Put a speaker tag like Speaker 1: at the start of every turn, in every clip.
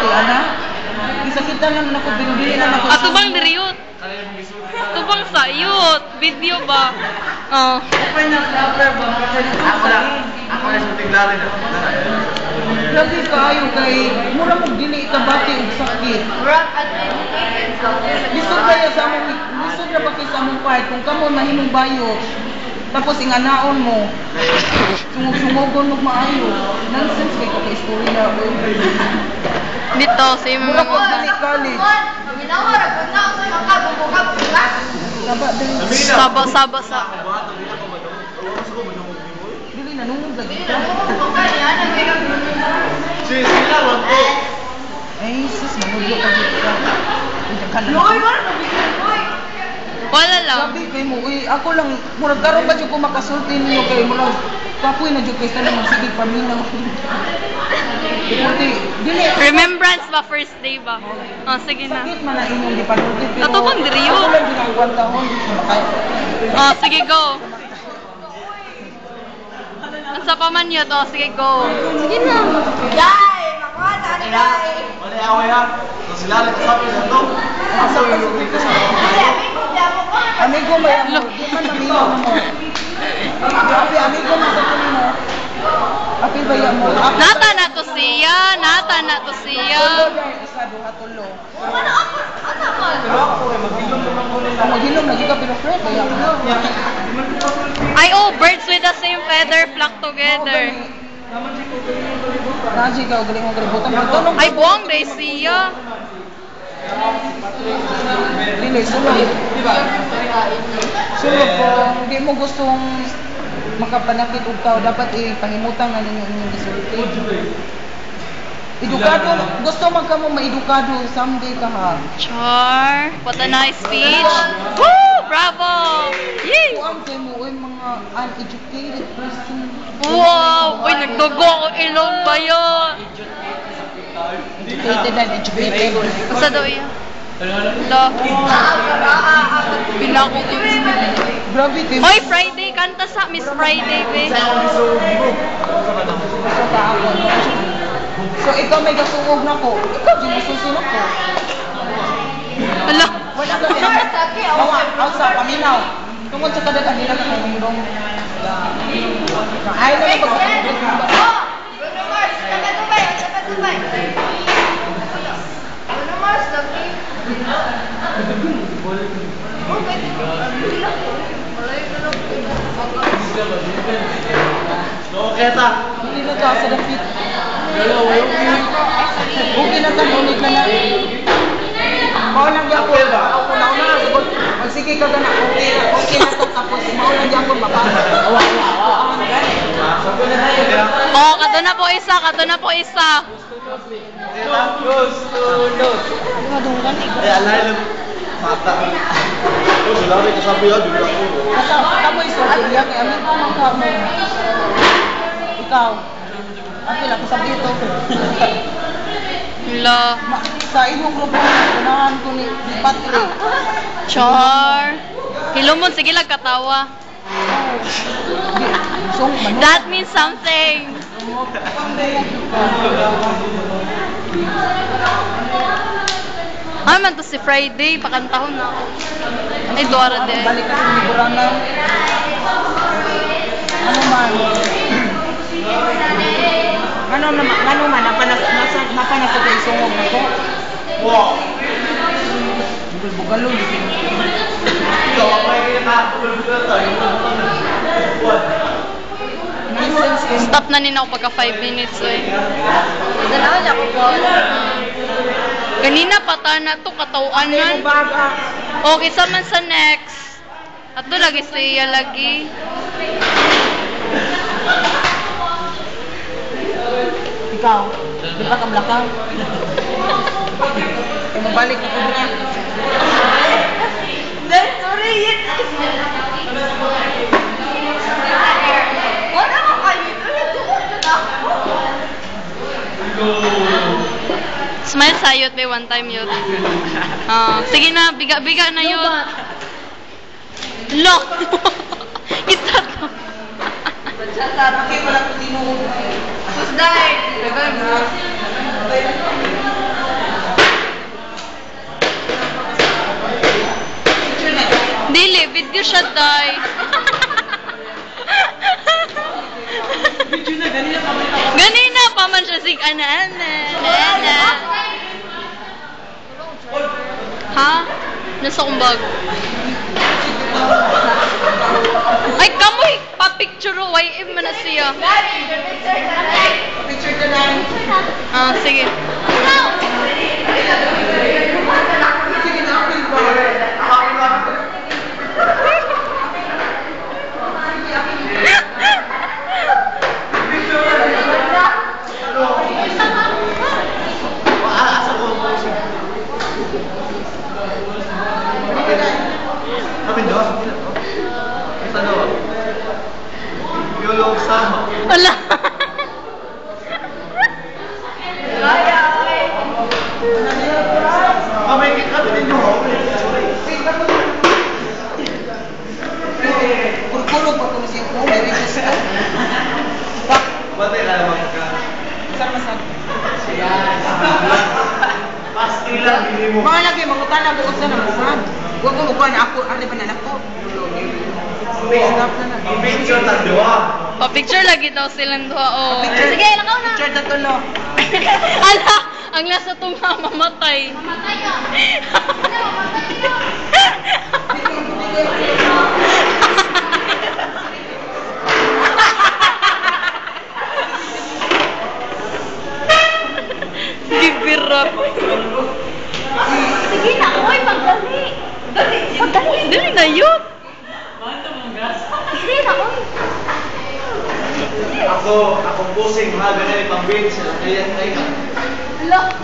Speaker 1: bati, ana. Isakita lang na ko, binubili na ako.
Speaker 2: Atubang diriyot. Atubang sa iyot. Video ba? Oh.
Speaker 1: Okay na, flower ba?
Speaker 3: Ako lang. Ako lang sa tinglarin.
Speaker 1: Grabe kayo kay mura mo dili ka bati og sakit. Lisod kaya sa among lisod ra ba kay sa among part kung kamo mahimong bayo. Tapos inganaon mo. Sungog-sungogon mo maayo. Nonsense kay ka kay istorya o.
Speaker 2: Dito, sa imo
Speaker 1: Mura ko
Speaker 2: mga
Speaker 1: dili college. Saba.
Speaker 2: Saba, saba, sa.
Speaker 1: Dili nanungog lagi ka.
Speaker 3: Sis, sila lang po.
Speaker 1: Ay, sus, manudlo ka dito ka. Ka na.
Speaker 2: Wala lang.
Speaker 1: Sabi kay mo, uy, ako lang, murag karon ba jud ko makasulti ninyo kay murag kapoy na jud kay sa nang sige paminaw.
Speaker 2: Remembrance ba first day ba? Oh, sige na.
Speaker 1: Sakit man na inyong gipanulti pero
Speaker 2: Ato bang diriyo?
Speaker 1: Ako lang taon.
Speaker 2: Oh, sige go. Ang sa paman yun, oh, sige go. Sige na.
Speaker 3: Wala away ha. Kung sila lang kasabi na to. Asa pa yung tingka sa
Speaker 1: Amigo may amo, di man amigo mo. Grabe, amigo man sa kunin mo. Apil ba yan mo? Apil
Speaker 2: Nata na to siya, nata na to siya.
Speaker 1: Isa, duha, tulo.
Speaker 3: Naman ko nila.
Speaker 1: Ang maghilom, lagi ka pero friend, kaya.
Speaker 2: Ay, oh, birds with the same feather flock together.
Speaker 1: Raji ka, galing mo galibutan.
Speaker 2: Ay, buwang day siya.
Speaker 1: Dili, sulod. Sulod po, hindi mo gustong makapanakit og tao, dapat ipahimutang na ninyo inyong gisulti. Edukado, gusto man ka mo maedukado someday ka ha.
Speaker 2: Char, what a nice speech. Woo! Bravo! Yay!
Speaker 1: Kuang kay mo oy mga uneducated person.
Speaker 2: Wow! Uy, nagdugo ako ilong ba yun?
Speaker 1: Educated and educated.
Speaker 2: Basta daw yan. Hala. Pila ko
Speaker 1: kay
Speaker 2: Hoy, Friday! Kanta sa Miss Friday, be.
Speaker 1: So ikaw may gasungog na ko. Ikaw di masusunod ko.
Speaker 2: Hala.
Speaker 1: Wala ka din. Awa, sa paminaw. Tungod sa kadaghan nila ka mayroong ay na pag
Speaker 3: Okay ta.
Speaker 1: Hindi na ka sa dapit. Okay na ka, ulit na na. Mao lang gyapon. Ako na una sigod. Pag sige ka gana, okay na. Okay na to tapos mao lang gyapon mapasok. Awa, awa, awa.
Speaker 2: Oh, kato na po isa, kato na po isa.
Speaker 3: Dos, dos.
Speaker 1: Madunggan ikaw.
Speaker 3: Eh, alay lang. Mata. Oh, sila rin kasabi ha. Dito ako.
Speaker 1: Asa, kamo istorya kay amin ko man kamo. Ikaw. Ako lang sa dito.
Speaker 2: Hala.
Speaker 1: Sa inyong grupo, unahan ko ni Patrick.
Speaker 2: Char. Hilumon, sige lang katawa. That means something. Ah, man to si Friday, pakantahon na ako. Ay, Dora din.
Speaker 1: Balik ka sa liburangan. Ano man? Ano naman, ano man, napanas, nasa, napanas sa sungog na ko.
Speaker 3: Wow.
Speaker 1: Bugalo,
Speaker 3: Ikaw, ako ay nakakabulbulan tayo.
Speaker 2: Stop na nina ako pagka 5 minutes eh.
Speaker 1: Dalawa niya ko po.
Speaker 2: Kanina pata na to,
Speaker 1: baga?
Speaker 2: Okay, sa man sa next. At doon lagi siya lagi.
Speaker 1: Ikaw, di ba kamlakaw? Kaya mabalik ko niya.
Speaker 2: Smile sa yut be one time yut. Uh, ah, sige na, biga-biga na yut. Lock! Kita to.
Speaker 1: Bachata, bakit wala ko tinuog?
Speaker 2: Susday! Level. Dili, video siya day.
Speaker 1: Video na, ganina pa man
Speaker 2: siya sig ana ana. Ana. Ha? Nasa kong bag. Ay, kamoy! Pa-picture o. YM man na siya.
Speaker 1: Picture ka lang.
Speaker 2: Ah, sige.
Speaker 1: Sige na, apil ba?
Speaker 3: Asa ko ang puso. Kami daw. Ito daw. Yolo sama.
Speaker 2: Wala.
Speaker 3: Kami kami din mo.
Speaker 1: Kurkulog pa kung siya ko. May gusto. Bak,
Speaker 3: Batay ka naman ka.
Speaker 1: saan masag?
Speaker 3: Pastila, hindi mo.
Speaker 1: Mga lagi, mga tanang buot na naman saan. Huwag mo magkuhan ako, ano ba na ako? Stop na na.
Speaker 3: Picture ta dua.
Speaker 2: Pa-picture lagi daw silang duha. Oh.
Speaker 1: Picture.
Speaker 2: Sige, lakaw na.
Speaker 1: Picture na tulo.
Speaker 2: Ala, ang lasa itong mamamatay. Gibirap.
Speaker 4: Sige na, oy, pagdali. Dali. Pagdali.
Speaker 2: Dili na yun.
Speaker 4: Sige na, oy.
Speaker 3: Ako, ako pusing mga ganyan pang beach. Kaya kaya.
Speaker 4: Hala.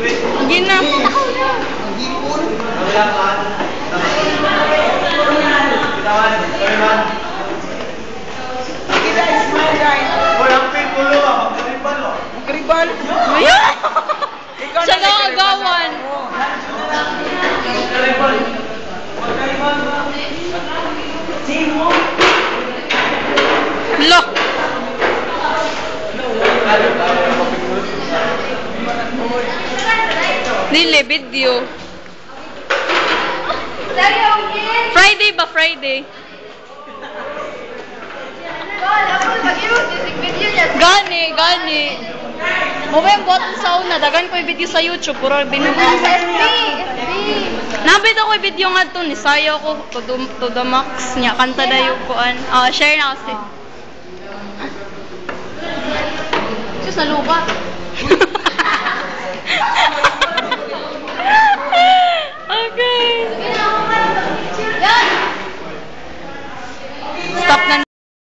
Speaker 3: Wait.
Speaker 2: Gina.
Speaker 1: Ang hipon.
Speaker 3: Naglakan. Bitawan. Bitawan.
Speaker 1: Kita smile guys.
Speaker 3: Hoy, ang pikulo ah. Magkaribal oh.
Speaker 1: Ang karibal.
Speaker 2: Ayun.
Speaker 1: Ikaw
Speaker 2: Siya
Speaker 1: na
Speaker 2: daw
Speaker 1: may
Speaker 2: ang gawan.
Speaker 1: Oo.
Speaker 3: Magkaribal. Magkaribal ba?
Speaker 2: Look. Dili, video. Friday ba? Friday? Gani, gani. Maway buhat sa una. Dagan ko yung video sa YouTube. Puro binuha. Nabit ako yung video nga to. Nisayo ko to, the, to the max niya. Kanta na yung kuan. Ah, share na kasi.
Speaker 4: Sus, nalubat.
Speaker 2: Okay.
Speaker 4: Stop na